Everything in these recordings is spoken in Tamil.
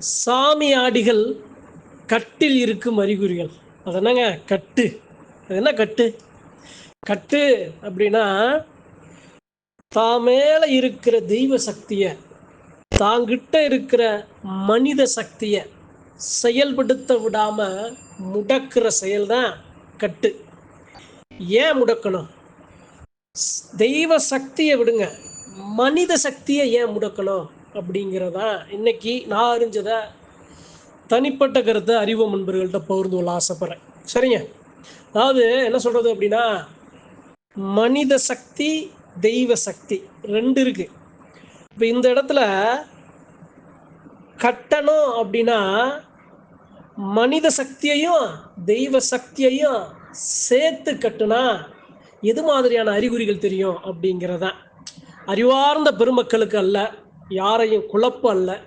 சாமி ஆடிகள் கட்டில் இருக்கும் அறிகுறிகள். அது என்னங்க? கட்டு. அது என்ன கட்டு? கட்டு அப்படின்னா தான் மேலே இருக்கிற தெய்வ சக்தியை தாங்கிட்ட இருக்கிற மனித சக்தியை செயல்படுத்த விடாம முடக்கிற செயல் தான் கட்டு. ஏன் முடக்கணும்? தெய்வ சக்தியை விடுங்க. மனித சக்தியை ஏன் முடக்கணும்? அப்படிங்கிறதா இன்னைக்கு நான் அறிஞ்சத தனிப்பட்ட கருத்தை அறிவு நண்பர்கள்ட்ட பகிர்ந்து கொள்ள ஆசைப்படுறேன். சரிங்க? அதாவது என்ன சொல்றது அப்படின்னா மனித சக்தி தெய்வ சக்தி ரெண்டு இருக்கு. இப்போ இந்த இடத்துல கட்டணும் அப்படின்னா மனித சக்தியையும் தெய்வ சக்தியையும் சேர்த்து கட்டுனா எது மாதிரியான அறிகுறிகள் தெரியும் அப்படிங்கிறதான் அறிவார்ந்த பெருமக்களுக்கு அல்ல. யாரையும் குழப்பம் அல்ல.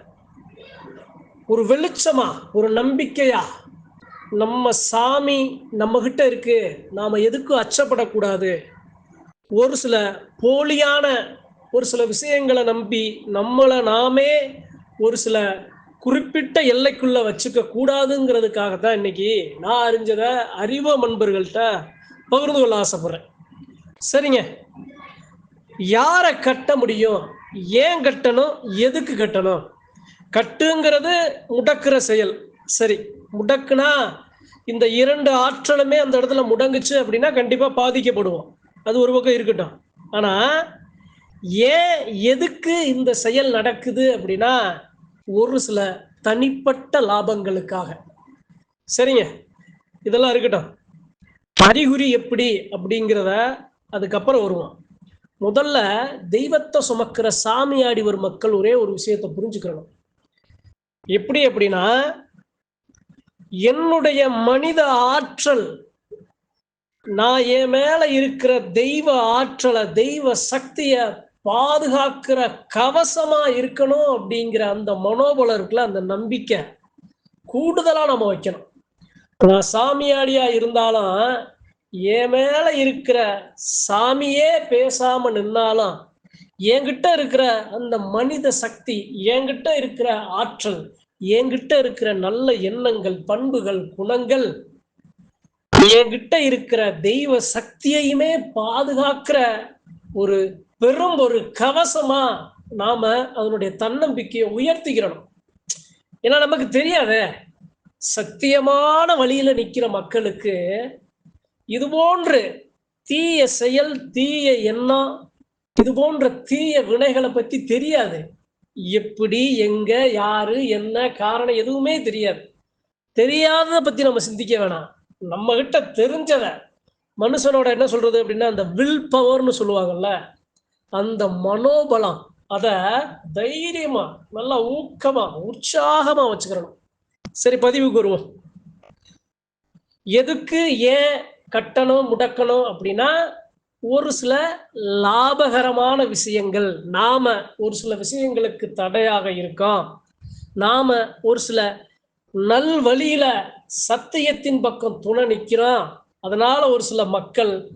ஒரு வெளிச்சமா ஒரு நம்பிக்கையா நம்ம சாமி நம்ம கிட்ட இருக்கு நாம எதுக்கும் அச்சப்படக்கூடாது. ஒரு சில போலியான ஒரு சில விஷயங்களை நம்பி நம்மளை நாமே ஒரு சில குறிப்பிட்ட எல்லைக்குள்ள வச்சுக்க கூடாதுங்கிறதுக்காக தான் இன்னைக்கு நான் அறிஞ்சத அறிவ நண்பர்கள்ட்ட பகிர்ந்து கொள்ள ஆசைப்படுறேன். சரிங்க. யாரை கட்ட முடியும்? ஏன் கட்டணும்? எதுக்கு கட்டணும்? கட்டுங்கிறது முடக்குற செயல். சரி முடக்குனா இந்த இரண்டு ஆற்றலுமே அந்த இடத்துல முடங்குச்சு அப்படின்னா கண்டிப்பாக பாதிக்கப்படுவோம். அது ஒரு பக்கம் இருக்கட்டும். ஆனால் ஏன் எதுக்கு இந்த செயல் நடக்குது அப்படின்னா ஒரு சில தனிப்பட்ட லாபங்களுக்காக. சரிங்க? இதெல்லாம் இருக்கட்டும். அறிகுறி எப்படி அப்படிங்கிறத அதுக்கப்புறம் வருவோம். முதல்ல தெய்வத்தை சுமக்கிற சாமியாடி வரும் மக்கள் ஒரே ஒரு விஷயத்தை புரிஞ்சுக்கணும் எப்படி அப்படின்னா என்னுடைய மனித ஆற்றல் நான் என் மேல இருக்கிற தெய்வ ஆற்றலை தெய்வ சக்திய பாதுகாக்கிற கவசமா இருக்கணும் அப்படிங்கிற அந்த மனோபலம் இருக்குல்ல அந்த நம்பிக்கை கூடுதலா நம்ம வைக்கணும். நான் சாமியாடியா இருந்தாலும் என் மேல இருக்கிற சாமியே பேசாம நின்னாலும் என்கிட்ட இருக்கிற அந்த மனித சக்தி என்கிட்ட இருக்கிற ஆற்றல் என்கிட்ட இருக்கிற நல்ல எண்ணங்கள் பண்புகள் குணங்கள் என்கிட்ட இருக்கிற தெய்வ சக்தியையுமே பாதுகாக்கிற ஒரு பெரும் ஒரு கவசமா நாம அதனுடைய தன்னம்பிக்கையை உயர்த்திக்கிறணும். ஏன்னா நமக்கு தெரியாதே சத்தியமான வழியில நிக்கிற மக்களுக்கு இது போன்று தீய செயல் தீய எண்ணம் இது போன்ற தீய வினைகளை பத்தி தெரியாது. எப்படி எங்க யாரு என்ன காரணம் எதுவுமே தெரியாது. தெரியாததை பத்தி நம்ம சிந்திக்க வேணாம். நம்ம கிட்ட தெரிஞ்சத மனுஷனோட என்ன சொல்றது அப்படின்னா அந்த வில் பவர்னு சொல்லுவாங்கல்ல அந்த மனோபலம் அத தைரியமா நல்லா ஊக்கமா உற்சாகமா வச்சுக்கிறணும். சரி பதிவுக்கு வருவோம். எதுக்கு ஏன் கட்டணும் முடக்கணும் அப்படின்னா ஒரு சில லாபகரமான விஷயங்கள். நாம ஒரு சில விஷயங்களுக்கு தடையாக இருக்கோம். நாம ஒரு சில நல் வழியில சத்தியத்தின் பக்கம் துணை நிற்கிறோம். அதனால ஒரு சில மக்கள்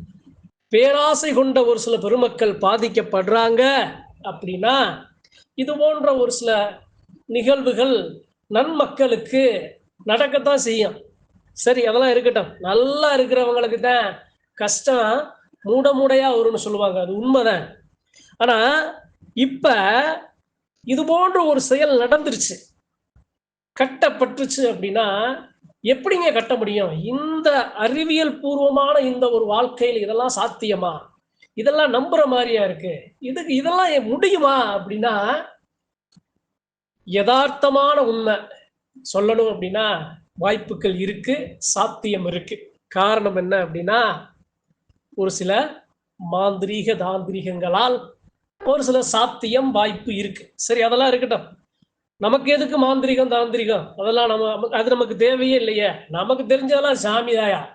பேராசை கொண்ட ஒரு சில பெருமக்கள் பாதிக்கப்படுறாங்க அப்படின்னா இது போன்ற ஒரு சில நிகழ்வுகள் நன்மக்களுக்கு நடக்கத்தான் செய்யும். சரி அதெல்லாம் இருக்கட்டும். நல்லா இருக்கிறவங்களுக்கு தான் கஷ்டம் மூட மூடையா வரும்னு சொல்லுவாங்க. அது உண்மைதான். ஆனா இப்ப இது போன்ற ஒரு செயல் நடந்துருச்சு. கட்டப்பட்டுச்சு அப்படின்னா எப்படிங்க கட்ட முடியும்? இந்த அறிவியல் பூர்வமான இந்த ஒரு வாழ்க்கையில் இதெல்லாம் சாத்தியமா? இதெல்லாம் நம்புற மாதிரியா இருக்கு? இதுக்கு இதெல்லாம் முடியுமா அப்படின்னா யதார்த்தமான உண்மை சொல்லணும் அப்படின்னா வாய்ப்புகள் இருக்கு சாத்தியம் இருக்கு. காரணம் என்ன அப்படின்னா ஒரு சில மாந்திரீக தாந்திரிகங்களால் ஒரு சில சாத்தியம் வாய்ப்பு இருக்கு. சரி அதெல்லாம் இருக்கட்டும். நமக்கு எதுக்கு மாந்திரிகம் தாந்திரிகம்? அதெல்லாம் நம்ம அது நமக்கு தேவையே இல்லையே. நமக்கு தெரிஞ்சதெல்லாம் சாமி தாயா?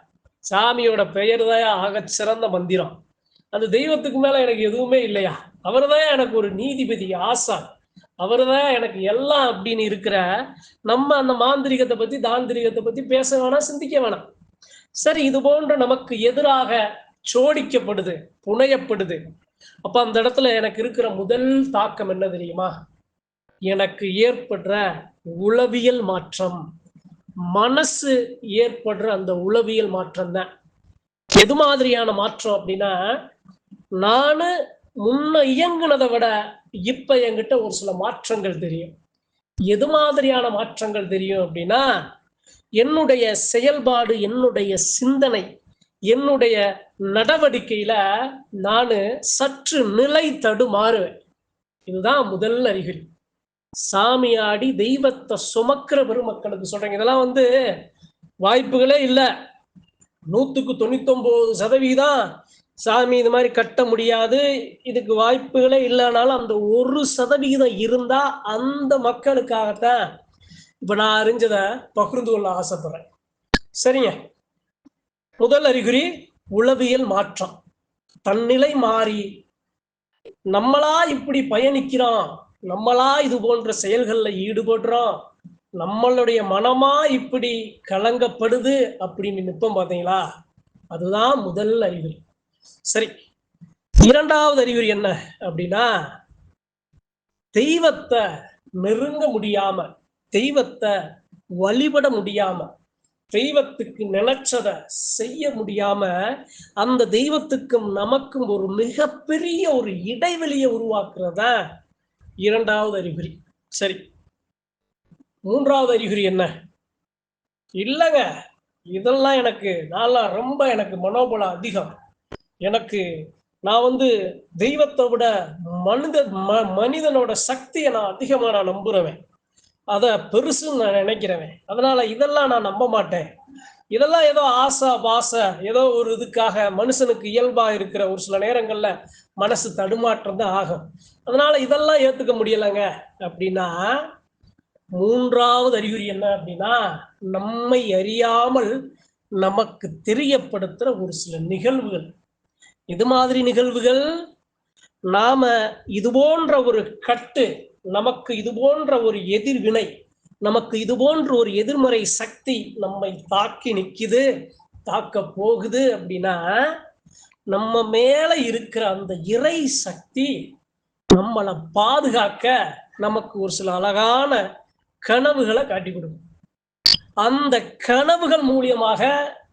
சாமியோட பெயர் தாயா? ஆக சிறந்த மந்திரம். அந்த தெய்வத்துக்கு மேல எனக்கு எதுவுமே இல்லையா? அவர்தான் எனக்கு ஒரு நீதிபதி ஆசான். அவர்தான் எனக்கு எல்லாம் அப்படின்னு இருக்கிற நம்ம அந்த மாந்திரிகத்தை பத்தி தாந்திரிகத்தை பத்தி பேச வேணாம் சிந்திக்க வேணாம். சரி இது போன்ற நமக்கு எதிராக சோடிக்கப்படுது புனையப்படுது. அப்ப அந்த இடத்துல எனக்கு இருக்கிற முதல் தாக்கம் என்ன தெரியுமா? எனக்கு ஏற்படுற உளவியல் மாற்றம். மனசு ஏற்படுற அந்த உளவியல் மாற்றம் தான். எது மாதிரியான மாற்றம் அப்படின்னா நானு முன்ன இயங்குனதை விட இப்ப என்கிட்ட ஒரு சில மாற்றங்கள் தெரியும். எது மாதிரியான மாற்றங்கள் தெரியும் அப்படின்னா என்னுடைய செயல்பாடு என்னுடைய சிந்தனை என்னுடைய நடவடிக்கையில நானு சற்று நிலை தடுமாறுவேன். இதுதான் முதல் அறிகுறி. சாமியாடி தெய்வத்தை சுமக்கிற பெருமக்களுக்கு சொல்றேங்க இதெல்லாம் வந்து வாய்ப்புகளே இல்லை. நூத்துக்கு தொண்ணூத்தொன்பது சதவீதம் சாமி இது மாதிரி கட்ட முடியாது இதுக்கு வாய்ப்புகளே இல்லைனாலும் அந்த ஒரு சதவிகிதம் இருந்தா அந்த மக்களுக்காகத்தான் இப்ப நான் அறிஞ்சதை பகிர்ந்து கொள்ள ஆசைப்படுறேன். சரிங்க. முதல் அறிகுறி உளவியல் மாற்றம். தன்னிலை மாறி நம்மளா இப்படி பயணிக்கிறோம் நம்மளா இது போன்ற செயல்கள்ல ஈடுபடுறோம் நம்மளுடைய மனமா இப்படி கலங்கப்படுது அப்படின்னு நிற்போம் பார்த்தீங்களா அதுதான் முதல் அறிகுறி. சரி. இரண்டாவது அறிகுறி என்ன அப்படின்னா தெய்வத்தை நெருங்க முடியாம தெய்வத்தை வழிபட முடியாம தெய்வத்துக்கு நினைச்சத செய்ய முடியாம அந்த தெய்வத்துக்கும் நமக்கும் ஒரு மிகப்பெரிய ஒரு இடைவெளியை உருவாக்குறத இரண்டாவது அறிகுறி. சரி. மூன்றாவது அறிகுறி என்ன? இல்லைங்க. இதெல்லாம் எனக்கு நான்லாம் ரொம்ப எனக்கு மனோபலம் அதிகம். எனக்கு நான் வந்து தெய்வத்தை விட மனித ம மனிதனோட சக்தியை நான் அதிகமாக நான் நம்புறவன். அதை பெருசுன்னு நான் நினைக்கிறவன். அதனால இதெல்லாம் நான் நம்ப மாட்டேன். இதெல்லாம் ஏதோ ஆசை பாசை ஏதோ ஒரு இதுக்காக மனுஷனுக்கு இயல்பா இருக்கிற ஒரு சில நேரங்கள்ல மனசு தடுமாற்றம் தான் ஆகும். அதனால இதெல்லாம் ஏத்துக்க முடியலைங்க. அப்படின்னா மூன்றாவது அறிகுறி என்ன அப்படின்னா நம்மை அறியாமல் நமக்கு தெரியப்படுத்துற ஒரு சில நிகழ்வுகள். இது மாதிரி நிகழ்வுகள் நாம இது போன்ற ஒரு கட்டு நமக்கு இது போன்ற ஒரு எதிர்வினை நமக்கு இது போன்ற ஒரு எதிர்மறை சக்தி நம்மை தாக்கி நிற்கிது தாக்க போகுது அப்படின்னா நம்ம மேல இருக்கிற அந்த இறை சக்தி நம்மளை பாதுகாக்க நமக்கு ஒரு சில அழகான கனவுகளை காட்டி கொடுக்கும். அந்த கனவுகள் மூலியமாக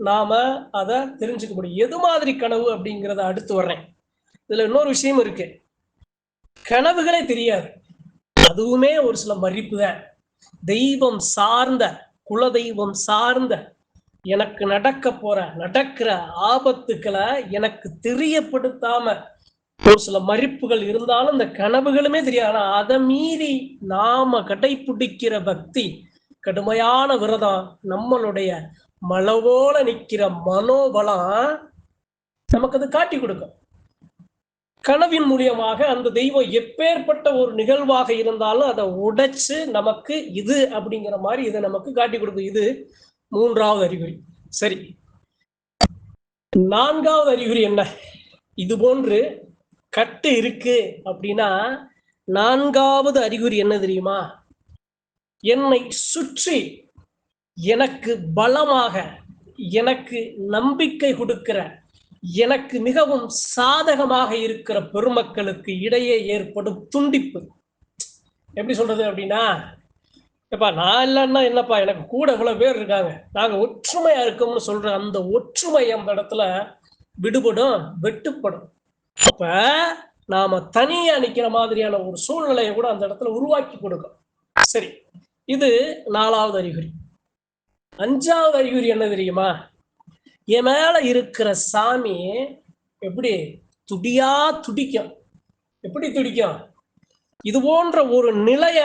நாம அதை தெரிஞ்சுக்க முடியும் எது மாதிரி கனவு அப்படிங்கிறத அடுத்து வர்றேன். இதுல இன்னொரு விஷயம் இருக்கு. கனவுகளே தெரியாது. அதுவுமே ஒரு சில மதிப்பு தான் தெய்வம் சார்ந்த குலதெய்வம் சார்ந்த எனக்கு நடக்க போற நடக்கிற ஆபத்துக்களை எனக்கு தெரியப்படுத்தாம ஒரு சில மறிப்புகள் இருந்தாலும் இந்த கனவுகளுமே தெரியாது. ஆனா அதை மீறி நாம கடைபிடிக்கிற பக்தி கடுமையான விரதம் நம்மளுடைய மலவோல நிக்கிற மனோபலம் நமக்கு அது காட்டி கொடுக்கும். கனவின் மூலியமாக அந்த தெய்வம் எப்பேற்பட்ட ஒரு நிகழ்வாக இருந்தாலும் அதை உடைச்சு நமக்கு இது அப்படிங்கிற மாதிரி இதை நமக்கு காட்டி கொடுக்கும். இது மூன்றாவது அறிகுறி. சரி. நான்காவது அறிகுறி என்ன? இது போன்று கட்டு இருக்கு அப்படின்னா நான்காவது அறிகுறி என்ன தெரியுமா? என்னை சுற்றி எனக்கு பலமாக எனக்கு நம்பிக்கை கொடுக்கிற எனக்கு மிகவும் சாதகமாக இருக்கிற பெருமக்களுக்கு இடையே ஏற்படும் துண்டிப்பு. எப்படி சொல்றது அப்படின்னா எப்பா நான் இல்லைன்னா என்னப்பா எனக்கு கூட இவ்வளவு பேர் இருக்காங்க. நாங்க ஒற்றுமையா இருக்கோம்னு சொல்ற அந்த ஒற்றுமை அந்த இடத்துல விடுபடும் வெட்டுப்படும். அப்ப நாம தனியா நிக்கிற மாதிரியான ஒரு சூழ்நிலையை கூட அந்த இடத்துல உருவாக்கி கொடுக்கும். சரி இது நாலாவது அறிகுறி. அஞ்சாவது அறிகுறி என்ன தெரியுமா? என் மேல இருக்கிற சாமி எப்படி? துடியா துடிக்கும். எப்படி துடிக்கும்? இது போன்ற ஒரு நிலைய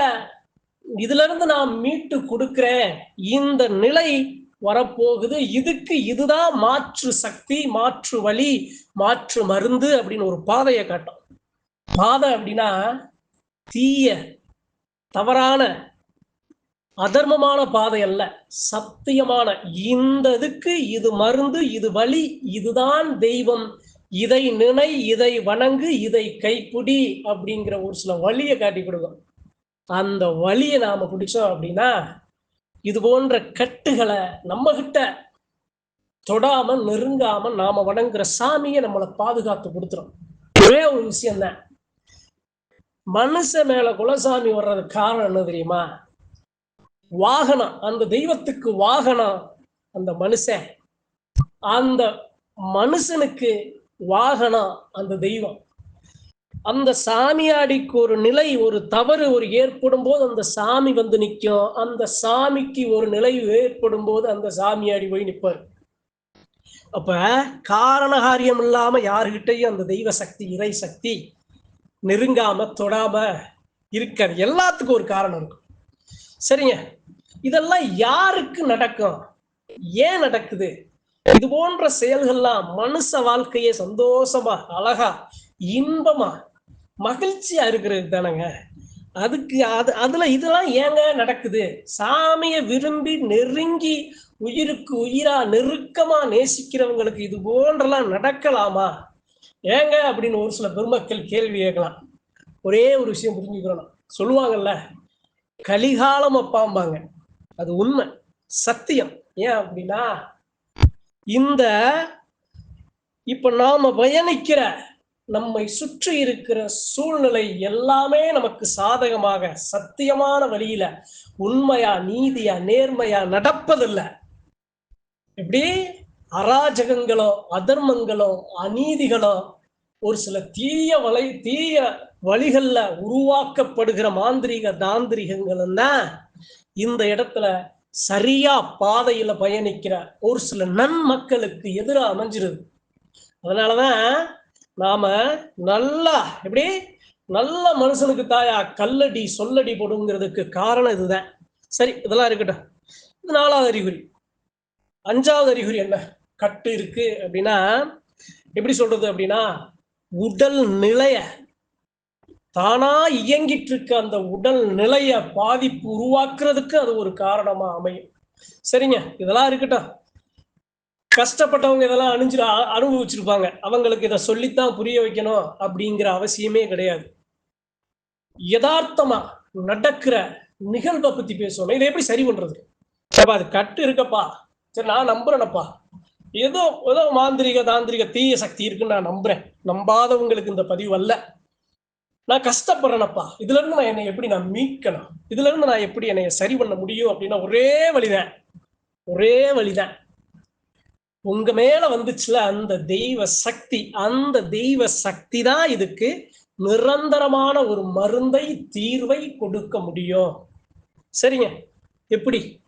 இதுல இருந்து நான் மீட்டு கொடுக்கிறேன். இந்த நிலை வரப்போகுது. இதுக்கு இதுதான் மாற்று சக்தி மாற்று வழி மாற்று மருந்து அப்படின்னு ஒரு பாதையை காட்டும். பாதை அப்படின்னா தீய தவறான அதர்மமான பாதை அல்ல. சத்தியமான இந்த இதுக்கு இது மருந்து இது வழி இதுதான் தெய்வம். இதை நினை இதை வணங்கு இதை கைப்பிடி அப்படிங்கிற ஒரு சில வழியை காட்டி கொடுக்கும். அந்த வழியை நாம பிடிச்சோம் அப்படின்னா இது போன்ற கட்டுகளை நம்ம கிட்ட தொடாம நெருங்காம நாம வணங்குற சாமியை நம்மளை பாதுகாத்து கொடுத்துரும். ஒரே ஒரு விஷயம் தான் மனுஷ மேல குலசாமி வர்றதுக்கு காரணம் என்ன தெரியுமா? வாகனம். அந்த தெய்வத்துக்கு வாகனம் அந்த மனுஷன். அந்த மனுஷனுக்கு வாகனம் அந்த தெய்வம். அந்த சாமியாடிக்கு ஒரு நிலை ஒரு தவறு ஒரு ஏற்படும் போது அந்த சாமி வந்து நிற்கும் அந்த சாமிக்கு ஒரு நிலை ஏற்படும் போது அந்த சாமியாடி போய் நிற்பார் அப்ப காரணகாரியம் இல்லாம யாருகிட்டையும் அந்த தெய்வ சக்தி இறை சக்தி நெருங்காம தொடாம இருக்காது எல்லாத்துக்கும் ஒரு காரணம் இருக்கும் சரிங்க. இதெல்லாம் யாருக்கு நடக்கும்? ஏன் நடக்குது? இது போன்ற செயல்கள்லாம் மனுஷ வாழ்க்கையை சந்தோஷமா அழகா இன்பமா மகிழ்ச்சியா இருக்கிறது தானேங்க. அதுக்கு அது அதுல இதெல்லாம் ஏங்க நடக்குது? சாமியை விரும்பி நெருங்கி உயிருக்கு உயிரா நெருக்கமா நேசிக்கிறவங்களுக்கு இது போன்றெல்லாம் நடக்கலாமா? ஏங்க அப்படின்னு ஒரு சில பெருமக்கள் கேள்வி கேட்கலாம். ஒரே ஒரு விஷயம் புரிஞ்சுக்கிறோம். சொல்லுவாங்கல்ல கலிகாலம் அப்பாம்பாங்க. அது உண்மை. சத்தியம். ஏன் அப்படின்னா இந்த இப்ப நாம பயணிக்கிற நம்மை சுற்றி இருக்கிற சூழ்நிலை எல்லாமே நமக்கு சாதகமாக சத்தியமான வழியில உண்மையா நீதியா நேர்மையா நடப்பதில்லை. எப்படி? அராஜகங்களோ அதர்மங்களோ அநீதிகளோ ஒரு சில தீய வலை தீய வழிகள்ல உருவாக்கப்படுகிற மாந்திரிக தாந்திரிகங்கள் தான் இந்த இடத்துல சரியா பாதையில பயணிக்கிற ஒரு சில நன்மக்களுக்கு எதிராக அமைஞ்சிருது. அதனாலதான் நாம நல்லா எப்படி? நல்ல மனுஷனுக்கு தாயா கல்லடி சொல்லடி போடுங்கிறதுக்கு காரணம் இதுதான். சரி இதெல்லாம் இருக்கட்டும். இது நாலாவது அறிகுறி. அஞ்சாவது அறிகுறி என்ன? கட்டு இருக்கு அப்படின்னா எப்படி சொல்றது அப்படின்னா உடல் நிலைய தானா இயங்கிட்டு இருக்க அந்த உடல் நிலைய பாதிப்பு உருவாக்குறதுக்கு அது ஒரு காரணமா அமையும். சரிங்க? இதெல்லாம் இருக்கட்டும். கஷ்டப்பட்டவங்க இதெல்லாம் அணிஞ்சு அனுபவிச்சிருப்பாங்க. அவங்களுக்கு இதை சொல்லித்தான் புரிய வைக்கணும் அப்படிங்கிற அவசியமே கிடையாது. யதார்த்தமா நடக்கிற நிகழ்வை பத்தி பேசணும் இதை எப்படி சரி பண்றது? அப்ப அது கட்டு இருக்கப்பா. சரி நான் நம்புறேனப்பா. ஏதோ ஏதோ மாந்திரிக தாந்திரிக தீய சக்தி இருக்குன்னு நான் நம்புறேன். நம்பாதவங்களுக்கு இந்த பதிவு அல்ல. நான் கஷ்டப்படுறேனப்பா. இதுல இருந்து நான் என்னை எப்படி நான் மீட்கணும்? இதுல இருந்து நான் எப்படி என்னை சரி பண்ண முடியும் அப்படின்னா ஒரே வழிதான். ஒரே வழிதான். உங்க மேல வந்துச்சுல அந்த தெய்வ சக்தி அந்த தெய்வ சக்தி தான் இதுக்கு நிரந்தரமான ஒரு மருந்தை தீர்வை கொடுக்க முடியும். சரிங்க? எப்படி?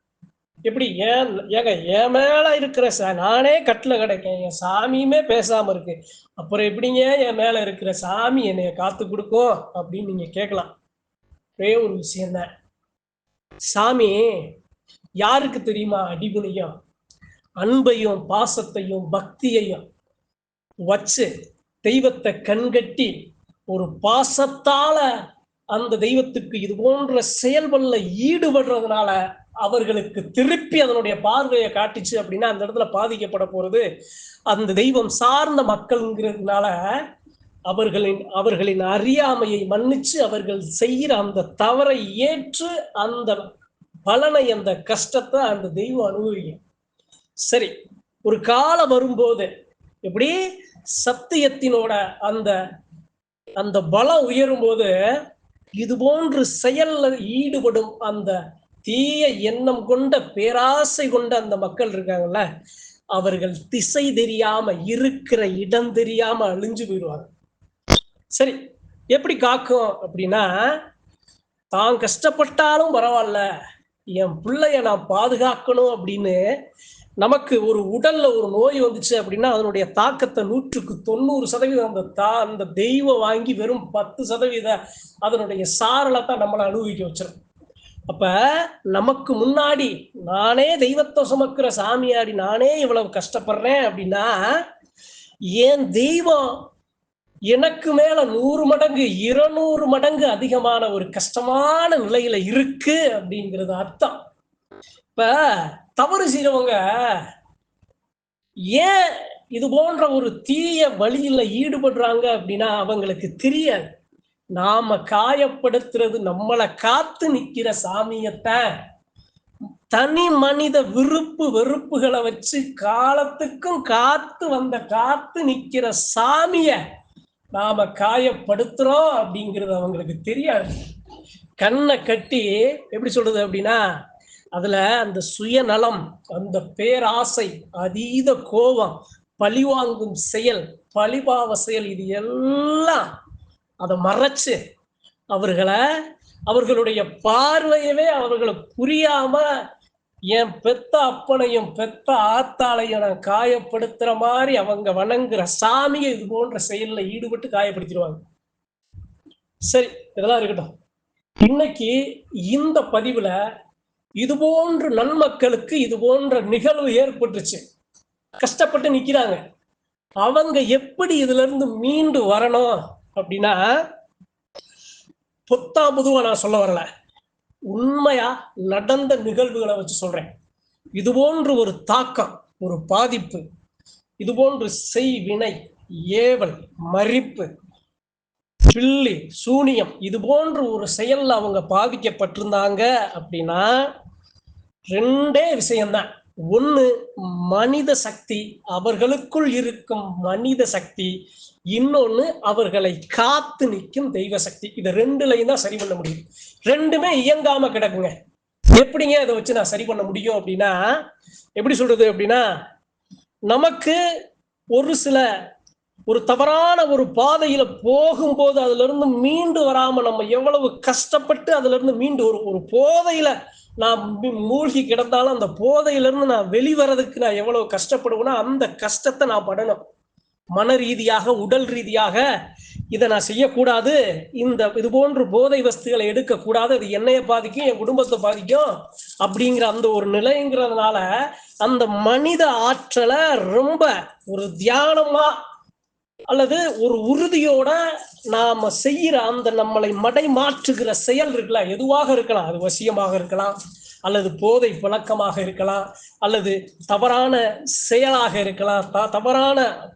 எப்படி? ஏன் ஏங்க என் மேல இருக்கிற ச நானே கட்டில் கிடைக்கேன். என் சாமியுமே பேசாம இருக்கு. அப்புறம் எப்படிங்க என் மேல இருக்கிற சாமி என்னைய காத்து கொடுக்கும்? அப்படின்னு நீங்க கேட்கலாம். ஒரே ஒரு விஷயம்தான் சாமி யாருக்கு தெரியுமா அடிபுணியும்? அன்பையும் பாசத்தையும் பக்தியையும் வச்சு தெய்வத்தை கண்கட்டி ஒரு பாசத்தால அந்த தெய்வத்துக்கு இது போன்ற செயல்களில் ஈடுபடுறதுனால அவர்களுக்கு திருப்பி அதனுடைய பார்வையை காட்டிச்சு அப்படின்னா அந்த இடத்துல பாதிக்கப்பட போறது அந்த தெய்வம் சார்ந்த மக்கள்ங்கிறதுனால அவர்களின் அவர்களின் அறியாமையை மன்னிச்சு அவர்கள் செய்கிற அந்த தவறை ஏற்று அந்த பலனை அந்த கஷ்டத்தை அந்த தெய்வம் அனுபவிக்கும். சரி ஒரு காலம் வரும்போது எப்படி சத்தியத்தினோட அந்த அந்த பலம் உயரும் போது இது போன்று செயல்ல ஈடுபடும் அந்த தீய எண்ணம் கொண்ட பேராசை கொண்ட அந்த மக்கள் இருக்காங்கல்ல அவர்கள் திசை தெரியாம இருக்கிற இடம் தெரியாம அழிஞ்சு போயிடுவாங்க. சரி எப்படி காக்கும் அப்படின்னா தான் கஷ்டப்பட்டாலும் பரவாயில்ல என் பிள்ளைய நான் பாதுகாக்கணும் அப்படின்னு நமக்கு ஒரு உடல்ல ஒரு நோய் வந்துச்சு அப்படின்னா அதனுடைய தாக்கத்தை நூற்றுக்கு தொண்ணூறு சதவீதம் அந்த தா அந்த தெய்வம் வாங்கி வெறும் பத்து சதவீத அதனுடைய சாரலை தான் நம்மளை அனுபவிக்க வச்சிடும் அப்ப நமக்கு முன்னாடி நானே தெய்வத்தை சுமக்கிற சாமியாடி நானே இவ்வளவு கஷ்டப்படுறேன் அப்படின்னா என் தெய்வம் எனக்கு மேல நூறு மடங்கு இருநூறு மடங்கு அதிகமான ஒரு கஷ்டமான நிலையில இருக்கு அப்படிங்கிறது அர்த்தம். இப்ப தவறு செய்யறவங்க ஏன் இது போன்ற ஒரு தீய வழியில ஈடுபடுறாங்க அப்படின்னா அவங்களுக்கு தெரியாது. நாம காயப்படுத்துறது நம்மளை காத்து நிக்கிற சாமியத்தான் தனி மனித விருப்பு வெறுப்புகளை வச்சு காலத்துக்கும் காத்து வந்த காத்து நிக்கிற சாமிய நாம காயப்படுத்துறோம் அப்படிங்கிறது அவங்களுக்கு தெரியாது. கண்ணை கட்டி எப்படி சொல்றது அப்படின்னா அதுல அந்த சுயநலம் அந்த பேராசை அதீத கோபம் பழிவாங்கும் செயல் பழிபாவ செயல் இது எல்லாம் அதை மறைச்சு அவர்களை அவர்களுடைய பார்வையவே அவர்களுக்கு புரியாம என் பெத்த அப்பனையும் பெத்த ஆத்தாளையும் நான் காயப்படுத்துற மாதிரி அவங்க வணங்குற சாமியை இது போன்ற செயல்ல ஈடுபட்டு காயப்படுத்திடுவாங்க. சரி இதெல்லாம் இருக்கட்டும். இன்னைக்கு இந்த பதிவுல இது போன்ற நன்மக்களுக்கு இது போன்ற நிகழ்வு ஏற்பட்டுச்சு கஷ்டப்பட்டு நிக்கிறாங்க. அவங்க எப்படி இதுல இருந்து மீண்டு வரணும் அப்படின்னா பொத்தா பொதுவா நான் சொல்ல வரல. உண்மையா நடந்த நிகழ்வுகளை வச்சு சொல்றேன். இது போன்று ஒரு தாக்கம் ஒரு பாதிப்பு இது போன்று செய்வினை ஏவல் மறிப்பு பில்லி சூனியம் இது போன்ற ஒரு செயல்ல அவங்க பாதிக்கப்பட்டிருந்தாங்க அப்படின்னா ரெண்டே விஷயம்தான். ஒன்று மனித சக்தி அவர்களுக்குள் இருக்கும் மனித சக்தி. இன்னொன்று அவர்களை காத்து நிற்கும் தெய்வ சக்தி. இது ரெண்டுலையும் தான் சரி பண்ண முடியும். ரெண்டுமே இயங்காம கிடக்குங்க. எப்படிங்க இதை வச்சு நான் சரி பண்ண முடியும் அப்படின்னா எப்படி சொல்றது அப்படின்னா நமக்கு ஒரு சில ஒரு தவறான ஒரு பாதையில போகும்போது அதுல இருந்து மீண்டு வராம நம்ம எவ்வளவு கஷ்டப்பட்டு அதுல இருந்து மீண்டு ஒரு ஒரு போதையில நான் மூழ்கி கிடந்தாலும் அந்த போதையிலிருந்து நான் வெளிவரதுக்கு நான் எவ்வளவு கஷ்டப்படுவேன்னா அந்த கஷ்டத்தை நான் படணும். மன ரீதியாக உடல் ரீதியாக இதை நான் செய்யக்கூடாது. இந்த இது போன்று போதை வஸ்துகளை எடுக்கக்கூடாது. அது என்னைய பாதிக்கும் என் குடும்பத்தை பாதிக்கும் அப்படிங்கிற அந்த ஒரு நிலைங்கிறதுனால அந்த மனித ஆற்றலை ரொம்ப ஒரு தியானமா அல்லது ஒரு உறுதியோட நாம செய்யற அந்த நம்மளை மடை மாற்றுகிற செயல் இருக்கலாம் எதுவாக இருக்கலாம். அது வசியமாக இருக்கலாம் அல்லது போதை பழக்கமாக இருக்கலாம் அல்லது தவறான செயலாக இருக்கலாம் த- தவறான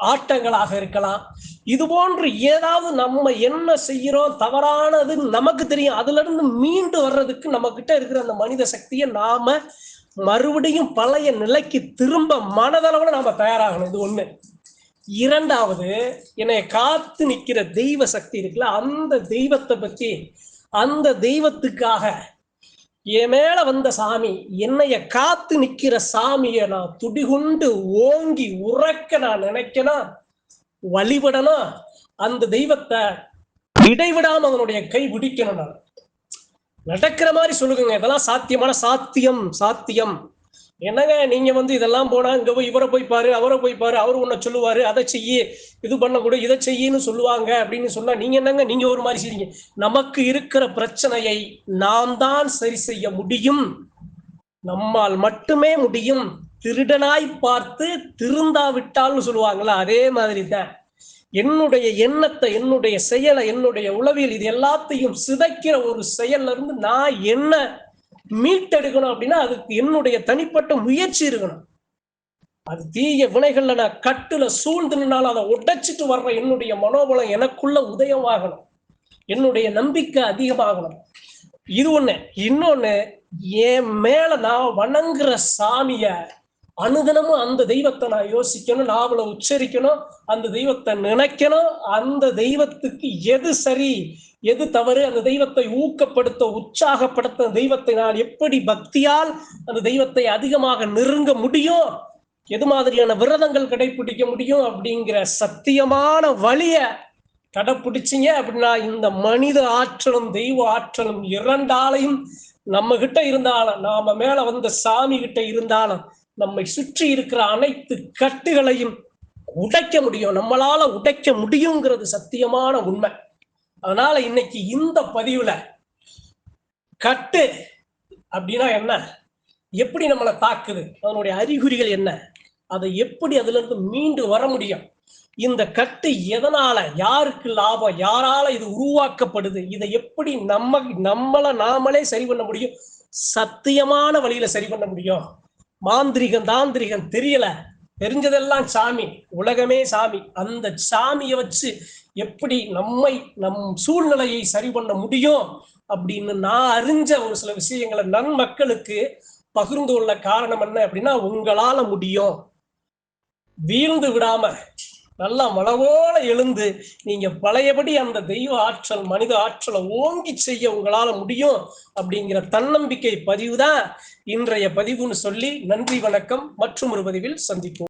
ஆட்டங்களாக இருக்கலாம். இது போன்று ஏதாவது நம்ம என்ன செய்கிறோம் தவறானது நமக்கு தெரியும். அதுல இருந்து மீண்டு வர்றதுக்கு நம்ம கிட்ட இருக்கிற அந்த மனித சக்தியை நாம மறுபடியும் பழைய நிலைக்கு திரும்ப மனதளவுல நாம தயாராகணும். இது ஒண்ணு. இரண்டாவது என்னை காத்து நிற்கிற தெய்வ சக்தி இருக்குல்ல அந்த தெய்வத்தை பத்தி அந்த தெய்வத்துக்காக என் மேல வந்த சாமி என்னைய காத்து நிக்கிற சாமிய நான் துடிகுண்டு ஓங்கி உறக்க நான் நினைக்கணும் வழிபடணும் அந்த தெய்வத்தை இடைவிடாம அவனுடைய கை பிடிக்கணும் நான். நடக்கிற மாதிரி சொல்லுங்க இதெல்லாம் சாத்தியமான சாத்தியம் சாத்தியம். என்னங்க நீங்க வந்து இதெல்லாம் போனா இங்க போய் இவரை போய் பாரு அவரை போய் பாரு அவர் உன்னை சொல்லுவாரு அதை செய்யி இது பண்ணக்கூட இதை செய்யின்னு சொல்லுவாங்க அப்படின்னு சொன்னா நீங்க என்னங்க நீங்க ஒரு மாதிரி செய்றீங்க. நமக்கு இருக்கிற பிரச்சனையை நாம் தான் சரி செய்ய முடியும். நம்மால் மட்டுமே முடியும். திருடனாய் பார்த்து திருந்தாவிட்டால்னு சொல்லுவாங்களா அதே மாதிரி தான் என்னுடைய எண்ணத்தை என்னுடைய செயலை என்னுடைய உளவியல் இது எல்லாத்தையும் சிதைக்கிற ஒரு செயல்ல இருந்து நான் என்ன மீட்டெடுக்கணும் அப்படின்னா அதுக்கு என்னுடைய தனிப்பட்ட முயற்சி இருக்கணும். அது தீய வினைகள்ல நான் கட்டுல சூழ்ந்து அதை உடைச்சிட்டு வர்ற என்னுடைய மனோபலம் எனக்குள்ள உதயமாகணும். என்னுடைய நம்பிக்கை அதிகமாகணும். இது ஒண்ணு. இன்னொன்னு என் மேல நான் வணங்குற சாமிய அனுதினமும் அந்த தெய்வத்தை நான் யோசிக்கணும் நான் அவளை உச்சரிக்கணும் அந்த தெய்வத்தை நினைக்கணும் அந்த தெய்வத்துக்கு எது சரி எது தவறு அந்த தெய்வத்தை ஊக்கப்படுத்த உற்சாகப்படுத்த தெய்வத்தை நான் எப்படி பக்தியால் அந்த தெய்வத்தை அதிகமாக நெருங்க முடியும் எது மாதிரியான விரதங்கள் கடைபிடிக்க முடியும் அப்படிங்கிற சத்தியமான வழிய கடைப்பிடிச்சிங்க அப்படின்னா இந்த மனித ஆற்றலும் தெய்வ ஆற்றலும் இரண்டாலையும் நம்ம கிட்ட இருந்தாலும் நாம மேல வந்த சாமி கிட்ட இருந்தாலும் நம்மை சுற்றி இருக்கிற அனைத்து கட்டுகளையும் உடைக்க முடியும். நம்மளால உடைக்க முடியுங்கிறது சத்தியமான உண்மை. அதனால இன்னைக்கு இந்த பதிவுல கட்டு அப்படின்னா என்ன? எப்படி நம்மளை தாக்குது? அதனுடைய அறிகுறிகள் என்ன? அதை எப்படி அதுல இருந்து மீண்டு வர முடியும்? இந்த கட்டு எதனால யாருக்கு லாபம் யாரால இது உருவாக்கப்படுது? இதை எப்படி நம்ம நம்மள நாமளே சரி பண்ண முடியும்? சத்தியமான வழியில சரி பண்ண முடியும். மாந்திரிகம் தாந்திரிகம் தெரியல. தெரிஞ்சதெல்லாம் சாமி உலகமே சாமி. அந்த சாமியை வச்சு எப்படி நம்மை நம் சூழ்நிலையை சரி பண்ண முடியும் அப்படின்னு நான் அறிஞ்ச ஒரு சில விஷயங்களை நன்மக்களுக்கு பகிர்ந்து கொள்ள காரணம் என்ன அப்படின்னா உங்களால முடியும். வீழ்ந்து விடாம நல்லா மலவோல எழுந்து நீங்க பழையபடி அந்த தெய்வ ஆற்றல் மனித ஆற்றலை ஓங்கி செய்ய உங்களால முடியும் அப்படிங்கிற தன்னம்பிக்கை பதிவு தான் இன்றைய பதிவுன்னு சொல்லி நன்றி வணக்கம் மற்றும் ஒரு பதிவில் சந்திப்போம்.